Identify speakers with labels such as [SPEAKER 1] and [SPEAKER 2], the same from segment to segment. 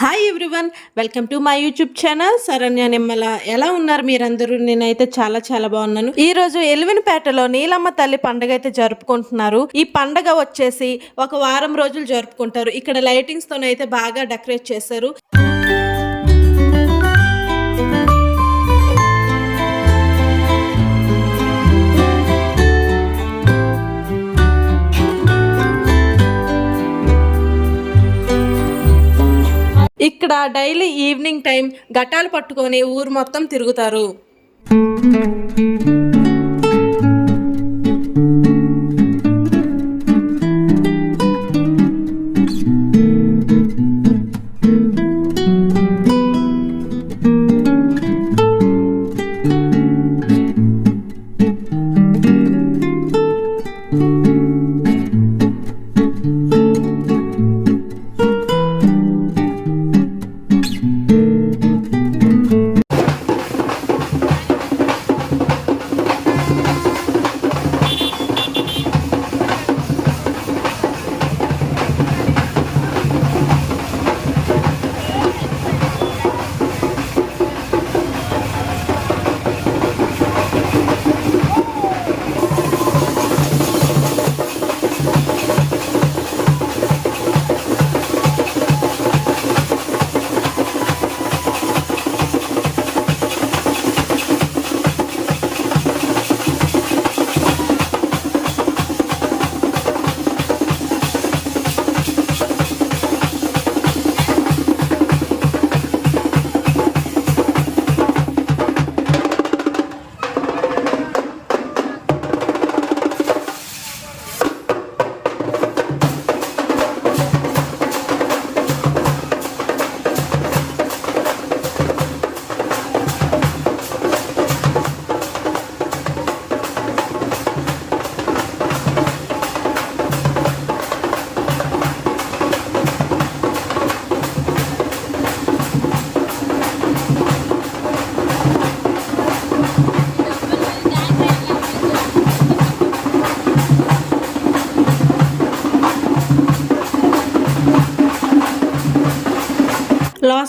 [SPEAKER 1] Hi everyone welcome to my YouTube channel Saranya Nimmala ఎలా ఉన్నారు మీరందరూ? నేనైతే చాలా చాలా బాగున్నాను. ఈ రోజు ఎలివినపేటలో నీలమ్మ తల్లి పండగ అయితే జరుపుకుంటున్నారు. ఈ పండగ వచ్చేసి ఒక వారం రోజులు జరుపుకుంటారు. ఇక్కడ లైటింగ్స్ తోనైతే బాగా డెకరేట్ చేశారు. ఇక్కడ డైలీ ఈవినింగ్ టైం ఘటాలు పట్టుకొని ఊరు మొత్తం తిరుగుతారు.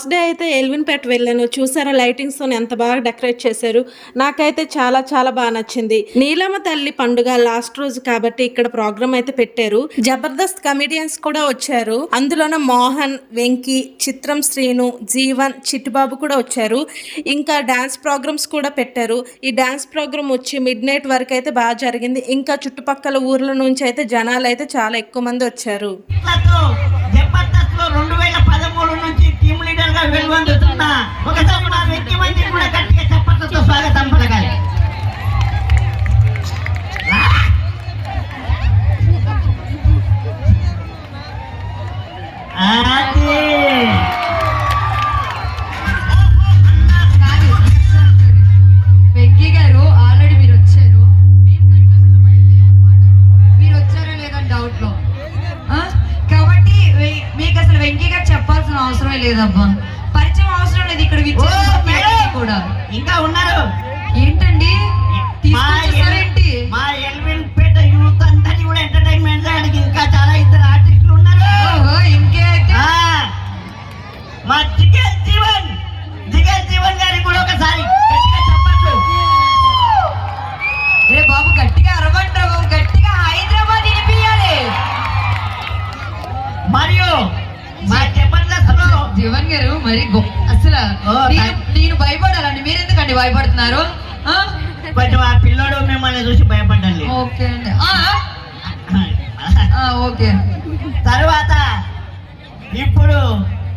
[SPEAKER 1] ఫస్ట్ డే అయితే ఎల్విన్ పేట వెళ్ళాను. చూసారా లైటింగ్స్తో ఎంత బాగా డెకరేట్ చేశారు. నాకైతే చాలా చాలా బాగా నచ్చింది. నీలమ్మ తల్లి పండుగ లాస్ట్ రోజు కాబట్టి ఇక్కడ ప్రోగ్రామ్ అయితే పెట్టారు. జబర్దస్త్ కమిడియన్స్ కూడా వచ్చారు. అందులోన మోహన్ వెంకీ చిత్రం శ్రీను జీవన్ చిట్టుబాబు కూడా వచ్చారు. ఇంకా డాన్స్ ప్రోగ్రామ్స్ కూడా పెట్టారు. ఈ డాన్స్ ప్రోగ్రామ్ వచ్చి మిడ్ నైట్ వరకు అయితే బాగా జరిగింది. ఇంకా చుట్టుపక్కల ఊర్ల నుంచి అయితే జనాలు అయితే చాలా ఎక్కువ మంది వచ్చారు.
[SPEAKER 2] జబర్దస్త్ రెండు వేల పదమూడు నుంచి టీమ్ లీడర్ గా వెలువొందుతున్న ఒకసారి మా వ్యక్తి మంది కూడా గట్టిగా చప్పట్లతో స్వాగతం పలకాలి రా.
[SPEAKER 3] చెప్పాల్సిన అవసరమే లేదబ్బా. పరిచయం అవసరం లేదు ఇక్కడ కూడా.
[SPEAKER 2] ఇంకా ఉన్నారు.
[SPEAKER 3] ఏంటండి?
[SPEAKER 2] మా
[SPEAKER 3] తీసుకొచ్చేసారేంటి?
[SPEAKER 2] ఎల్- మా ఎల్విన్ పేట యూత్ అందరినీ కూడా ఎంటర్టైన్మెంట్ చేయడానికి ఇంకా చాలా ఇద్దరు ఆర్టిస్టులు ఉన్నారు. మా జిగేల్ జీవన్. జిగేల్ జీవన్ గారికి కూడా ఒకసారి
[SPEAKER 3] రే బాబు మరి అసలు నేను భయపడాలండి. మీరు ఎందుకండి భయపడుతున్నారు?
[SPEAKER 2] కొంచెం ఆ పిల్లోడు మిమ్మల్ని చూసి భయపడ్డాలి
[SPEAKER 3] ఓకే అండి. ఓకే.
[SPEAKER 2] తర్వాత ఇప్పుడు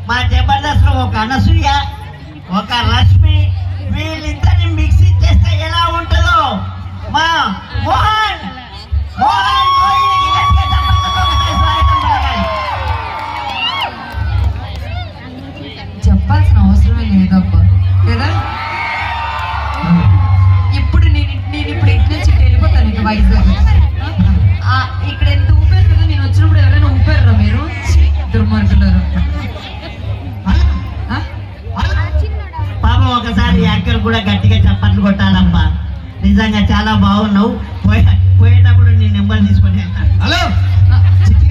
[SPEAKER 2] మా జబర్దస్త్ ఒక అనసూయ ఒక రష్మి వీళ్ళిద్దరిని మిక్సీ చేస్తే ఎలా ఉంటుందో? దగ్గర కూడా గట్టిగా చప్పట్లు కొట్టాలమ్మా. నిజంగా చాలా బాగున్నావు. పోయేటప్పుడు నేను నెంబర్ తీసుకొని
[SPEAKER 4] హలో?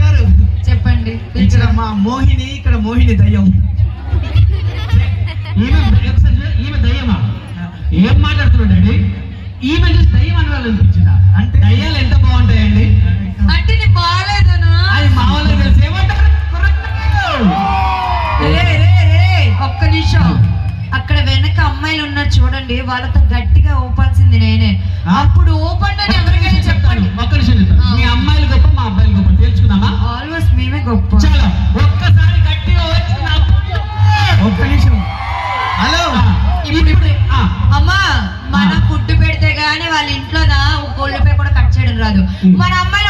[SPEAKER 4] గారు
[SPEAKER 3] చెప్పండి.
[SPEAKER 4] ఇక్కడ మా మోహిని ఇక్కడ మోహిని దయ్యం.
[SPEAKER 3] చూడండి వాళ్ళతో గట్టిగా ఊపాల్సింది నేనే? అప్పుడు ఊపండి అని ఎవరికైనా చెప్పండి.
[SPEAKER 5] ఒక్క నిమిషం. మీ అమ్మాయిలు గొప్ప మా అబ్బాయిలు గొప్ప. తెలుసుకుందామా?
[SPEAKER 3] ఆల్మోస్ట్ మేమే గొప్ప.
[SPEAKER 5] చలో. ఒక్కసారి గట్టిగా వచ్చి నా ఒక్క నిమిషం. హలో?
[SPEAKER 3] ఇప్పుడు అమ్మా మనం ఫుడ్ పెడితే గానీ వాళ్ళ ఇంట్లో నా గోల్డ్పై కూడా కట్ చేయడం రాదు. మన అమ్మాయిలు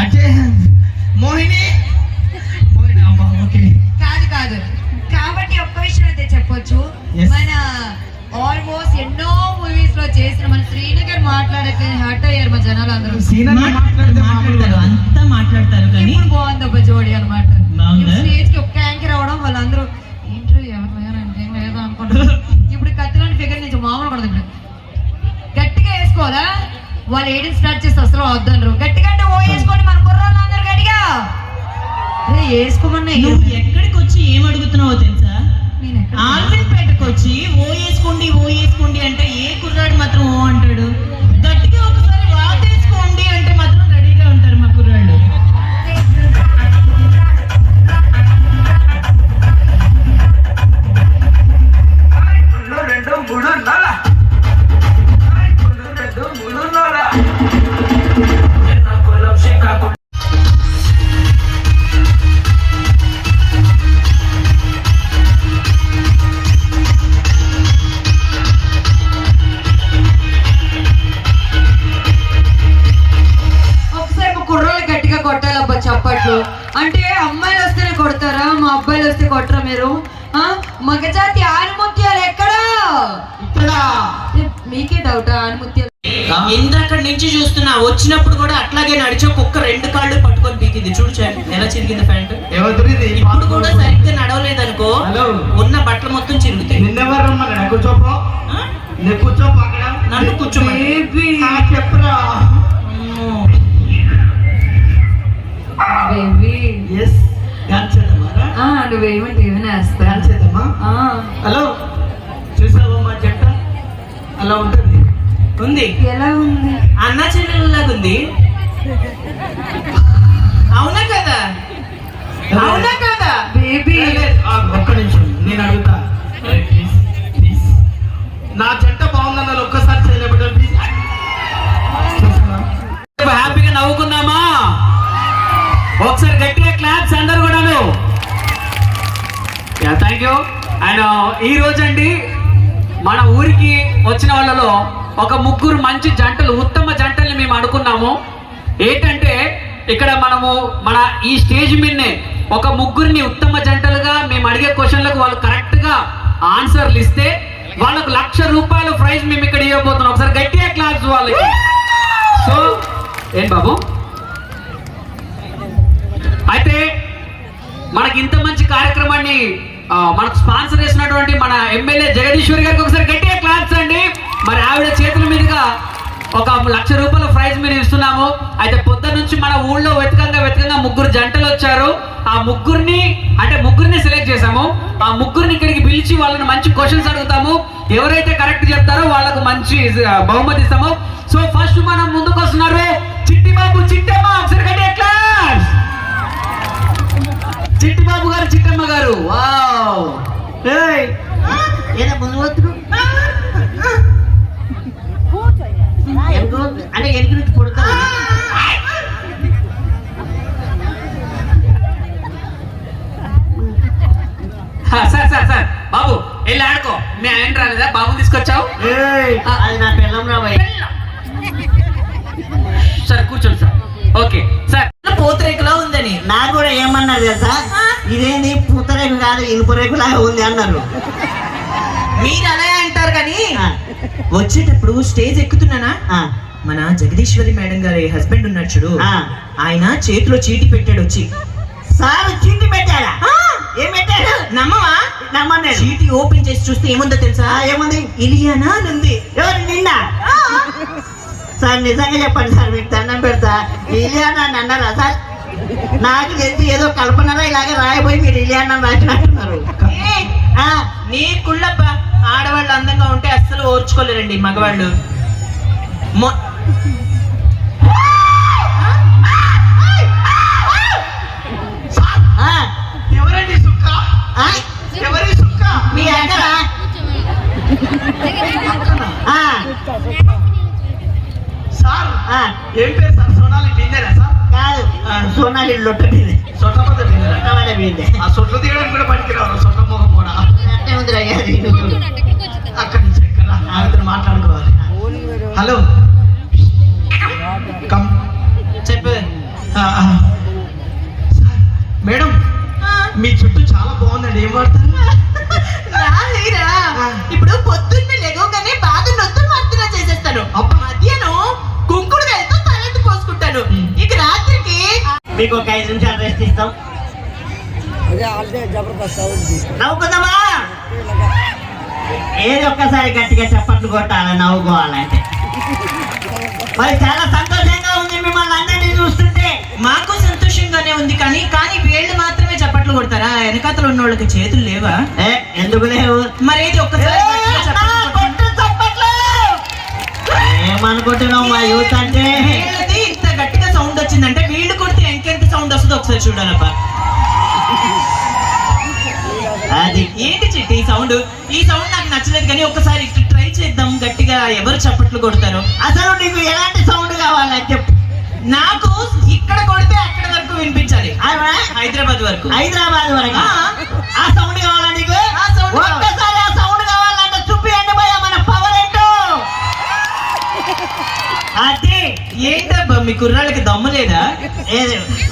[SPEAKER 4] అంటే మోహిని?
[SPEAKER 3] కాదు కాదు. కాబట్టి ఒక్క విషయం అయితే చెప్పొచ్చు. మన ఆల్మోస్ట్ ఎన్నో మూవీస్లో చేసిన మన శ్రీనగర్ మాట్లాడక హర్ట్ అయ్యారు మా జనాలు అందరూ.
[SPEAKER 4] మాట్లాడితే మాట్లాడతారు అంతా మాట్లాడతారు కానీ
[SPEAKER 3] బాగుంది అబ్బా జోడి అనమాట? స్టేజ్కి ఏంటో ఎవరు లేరంటే ఏం అనుకుంటారు ఇప్పుడు కత్తిలోని ఫిగర్ నుంచి మామూలు కూడా ఇప్పుడు. గట్టిగా వేసుకోవాలా? వాళ్ళు ఏడిని స్టార్ట్ చేస్తే అసలు వద్దనరు గట్టిగా అంటే ఓ వేసుకోండి మన కుర్రాళ్ళు అందరు గట్టిగా వేసుకో
[SPEAKER 6] ఇందాక నుంచి చూస్తున్నా వచ్చినప్పుడు కూడా అట్లాగే నడిచి కుక్క రెండు కాళ్ళు పట్టుకొని పీకింది. చూడు ఎలా చిరిగింది ప్యాంట్
[SPEAKER 4] ఎవరిది
[SPEAKER 6] ఇప్పుడు కూడా సరిగ్గా నడవలేదనుకో
[SPEAKER 4] హలో.
[SPEAKER 6] ఉన్న బట్టలు మొత్తం చిరుగుతాయి. నన్ను కూర్చోమని.
[SPEAKER 4] చెప్పురా.
[SPEAKER 3] నువ్వేమంటే ఏమైనా వేస్తా
[SPEAKER 4] హలో. చూసావా మా జంట? అలా ఉంటుంది
[SPEAKER 6] ఉంది.
[SPEAKER 3] ఎలా ఉంది?
[SPEAKER 6] అన్న చెల్లెలాగా ఉంది. అవునా కదా? అవునా కదా?
[SPEAKER 3] బేబీ
[SPEAKER 4] ఒక్క నిమిషం నేను అడుగుతా. ఏ, ప్లీజ్, ప్లీజ్. నా జంట బాగుందన్న ఒక్కసారి ప్లీజ్ చూసావా?
[SPEAKER 5] హ్యాపీగా నవ్వుకుందామా? ఒకసారి గట్టిగా క్లాప్స్ అందరు కూడాను. థ్యాంక్ యూ అండ్ ఈ రోజు అండి మన ఊరికి వచ్చిన వాళ్ళలో ఒక ముగ్గురు మంచి జంటలు ఉత్తమ జంటల్ని మేము అనుకున్నాము. ఏంటంటే ఇక్కడ మనము మన ఈ స్టేజ్ మీదనే ఒక ముగ్గురిని ఉత్తమ జంటలుగా మేము అడిగే క్వశ్చన్లకు వాళ్ళు కరెక్ట్గా ఆన్సర్లు ఇస్తే వాళ్ళకు లక్ష రూపాయల ప్రైజ్ మేము ఇక్కడ ఇవ్వబోతున్నాం. ఒకసారి గట్టిగా క్లాప్స్ వాళ్ళకి. సో ఏం బాబు? అయితే మనకి ఇంత మంచి కార్యక్రమాన్ని మనకు స్పాన్సర్ చేసినటువంటి మన ఎమ్మెల్యే జగదీశ్వరి గారికి ఒకసారి గట్టిగా క్లాప్స్ అండి మరి ఆవిడ చేతుల మీదుగా ఒక లక్ష రూపాయల ప్రైజ్ మీరు ఇస్తున్నాము. అయితే పొద్దు నుంచి మన ఊళ్ళో వెతకంగా వెతకంగా ముగ్గురు జంటలు వచ్చారు. ఆ ముగ్గురిని అంటే ముగ్గురిని సెలెక్ట్ చేశాము. ఆ ముగ్గురిని ఇక్కడికి పిలిచి వాళ్ళని మంచి క్వశ్చన్స్ అడుగుతాము. ఎవరైతే కరెక్ట్ చెప్తారో వాళ్ళకు మంచి బహుమతి ఇస్తాము. సో ఫస్ట్ మనం ముందుకు వస్తున్నారు. చిట్టి బాబు చిట్టమ్మ ఒకసారి క్లాస్ చిట్టి బాబు గారు చిట్టమ్మ గారు. వావ్ ఏదో ముందు వద్దు అంటే ఎనికి నుంచి
[SPEAKER 6] హా, సార్ సార్ సార్ బాబు వెళ్ళి ఆడుకో. మీ ఆయన రాలేదా? బాబు తీసుకొచ్చావు?
[SPEAKER 4] ఏయ్,
[SPEAKER 5] అది నా పిల్లం రాబోయే
[SPEAKER 6] సార్ కూర్చోండి సార్. ఓకే. సార్ పూతరేకులా ఉందని.
[SPEAKER 5] నాకు కూడా ఏమన్నారు తెలుసా?
[SPEAKER 2] ఇదేంది? పూతరేకు కాదు ఇనుపరేకు లాగా ఉంది అన్నారు.
[SPEAKER 6] మీరు అలా అంటారు కానీ వచ్చేటప్పుడు స్టేజ్ ఎక్కుతున్నానా?
[SPEAKER 2] ఆ,
[SPEAKER 6] మన జగదీశ్వరి మేడం గారి హస్బెండ్ ఉన్నాడు చూడు.
[SPEAKER 2] ఆ.
[SPEAKER 6] ఆయన చేతిలో చీటి పెట్టాడు వచ్చి.
[SPEAKER 2] సార్ చీటి పెట్టాడా ఏం పెట్టాడు
[SPEAKER 6] నమ్మవా?
[SPEAKER 2] నమ్మను.
[SPEAKER 6] చీటి ఓపెన్ చేసి చూస్తే ఏముందో తెలుసా?
[SPEAKER 2] ఏముంది?
[SPEAKER 6] ఇలియానా అని ఉంది
[SPEAKER 2] ఎవరు నిన్న? సార్ నిజంగా చెప్పండి సార్ మీకు దండం పెడతా. ఇలియానా అని అన్నారా సార్. నాకు తెలిసి ఏదో కల్పనలో ఇలాగే రాయబోయి మీరు ఇలియానా రాసినట్టున్నారు.
[SPEAKER 6] ఏ,
[SPEAKER 2] ఆ,
[SPEAKER 6] నీ కుళ్ళప్ప. ఆడవాళ్ళు అందంగా ఉంటే అస్సలు ఓర్చుకోలేరండి మగవాళ్ళు.
[SPEAKER 4] ఎవరండి సుక్క? ఎవరి సుక్క?
[SPEAKER 2] మీ
[SPEAKER 4] సార్
[SPEAKER 2] ఆ,
[SPEAKER 4] ఏం పేరు సార్? సోనాలి బిందెరా సార్?
[SPEAKER 2] కాదు. ఆ, సోనాలి మీదే
[SPEAKER 4] ఆ సొట్లు తీయడానికి కూడా పనికిరావు సొట్ట కూడా.
[SPEAKER 2] మీకు ఒక ఐదు నిమిషాలు రెస్ట్ ఇస్తాం. నవ్వుకుందామా? ఏది ఒక్కసారి గట్టిగా చప్పట్లు కొట్టాలి నవ్వుకోవాలంటే? మరి చాలా సంతోషంగా ఉంది మిమ్మల్ని అందరినీ చూస్తుంటే.
[SPEAKER 6] మాకు సంతోషంగానే ఉంది కానీ కానీ వీళ్ళు మాత్రమే చప్పట్లు కొడతారా? వెనకాతలు ఉన్న వాళ్ళకి చేతులు లేవా?
[SPEAKER 2] ఎందుకు లేవు?
[SPEAKER 6] మరేది ఒక్కసారి
[SPEAKER 2] ఏ,
[SPEAKER 6] గట్టిగా
[SPEAKER 2] అన్నా,
[SPEAKER 6] చప్పట్లు కొట్టండి.
[SPEAKER 2] కొట్టు చప్పట్లు! ఏమనుకుంటున్నావు మా యూత్ అంటే?
[SPEAKER 6] ఒకసారి చూడాలప్పా
[SPEAKER 2] అది
[SPEAKER 6] ఏంటి చిట్టి ఈ సౌండ్ ఈ సౌండ్ నాకు నచ్చలేదు కానీ ఒకసారి ట్రై చేద్దాం గట్టిగా ఎవరు చప్పట్లు కొడతారో
[SPEAKER 2] అసలు నీకు ఎలాంటి సౌండ్ కావాలని చెప్పు
[SPEAKER 6] నాకు ఇక్కడ కొడితే అక్కడ వరకు వినిపించాలి? హైదరాబాద్ వరకు
[SPEAKER 2] హైదరాబాద్ వరకు
[SPEAKER 6] ఆ.
[SPEAKER 2] సౌండ్ కావాలా నీకు
[SPEAKER 6] ఆ కావాలి.
[SPEAKER 2] ఒక్కసారి ఆ సౌండ్ కావాలంటే చూపియండి భయ
[SPEAKER 6] మీ కుర్రాళ్ళకి దమ్ము లేదా?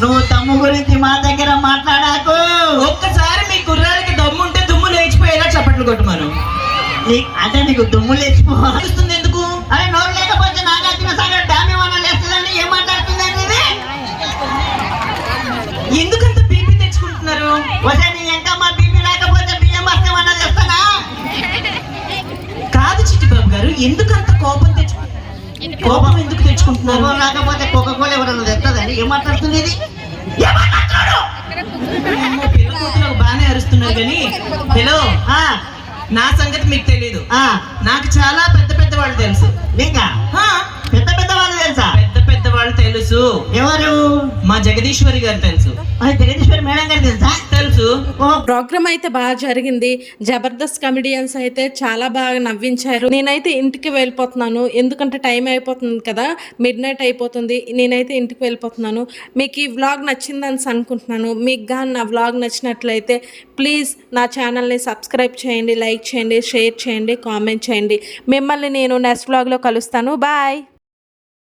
[SPEAKER 2] నువ్వు తమ్ము గురించి మా దగ్గర మాట్లాడాకు.
[SPEAKER 6] ఒక్కసారి మీ కుర్రాళ్ళకి దమ్ము ఉంటే దుమ్ము లేచిపోయేలా చప్పట్లు కొట్టమను
[SPEAKER 2] నీ- అంటే నీకు దుమ్ము
[SPEAKER 6] లేచిపోతుంది తెచ్చుకుంటున్నారు. కోపం
[SPEAKER 2] రాకపోతే కోకోకోల ఎవరన్నా తెస్తుందండి ఏం మాట్లాడుతుంది ఇది
[SPEAKER 6] బాగానే అరుస్తున్నారు కానీ హలో
[SPEAKER 2] ఆ,
[SPEAKER 6] నా సంగతి మీకు తెలియదు
[SPEAKER 2] ఆ,
[SPEAKER 6] నాకు చాలా పెద్ద పెద్ద వాళ్ళు తెలుసు.
[SPEAKER 2] నీకా పెద్ద పెద్ద వాళ్ళు తెలుసా?
[SPEAKER 6] పెద్ద పెద్ద వాళ్ళు తెలుసు.
[SPEAKER 2] ఎవరు?
[SPEAKER 6] మా జగదీశ్వరి గారు తెలుసు.
[SPEAKER 2] జగదీశ్వరి మేడం గారు తెలుసా?
[SPEAKER 6] తెలుసు.
[SPEAKER 2] ఓ.
[SPEAKER 1] ప్రోగ్రామ్ అయితే బాగా జరిగింది. జబర్దస్త్ కమెడియన్స్ అయితే చాలా బాగా నవ్వించారు. నేనైతే ఇంటికి వెళ్ళిపోతున్నాను. ఎందుకంటే టైం అయిపోతుంది కదా. మిడ్ నైట్ అయిపోతుంది. నేనైతే ఇంటికి వెళ్ళిపోతున్నాను. మీకు ఈ వ్లాగ్ నచ్చిందని అనుకుంటున్నాను. మీకు కానీ నా వ్లాగ్ నచ్చినట్లయితే ప్లీజ్ నా ఛానల్ని సబ్స్క్రైబ్ చేయండి లైక్ చేయండి షేర్ చేయండి కామెంట్ చేయండి. మిమ్మల్ని నేను నెక్స్ట్ వ్లాగ్లో కలుస్తాను. బాయ్.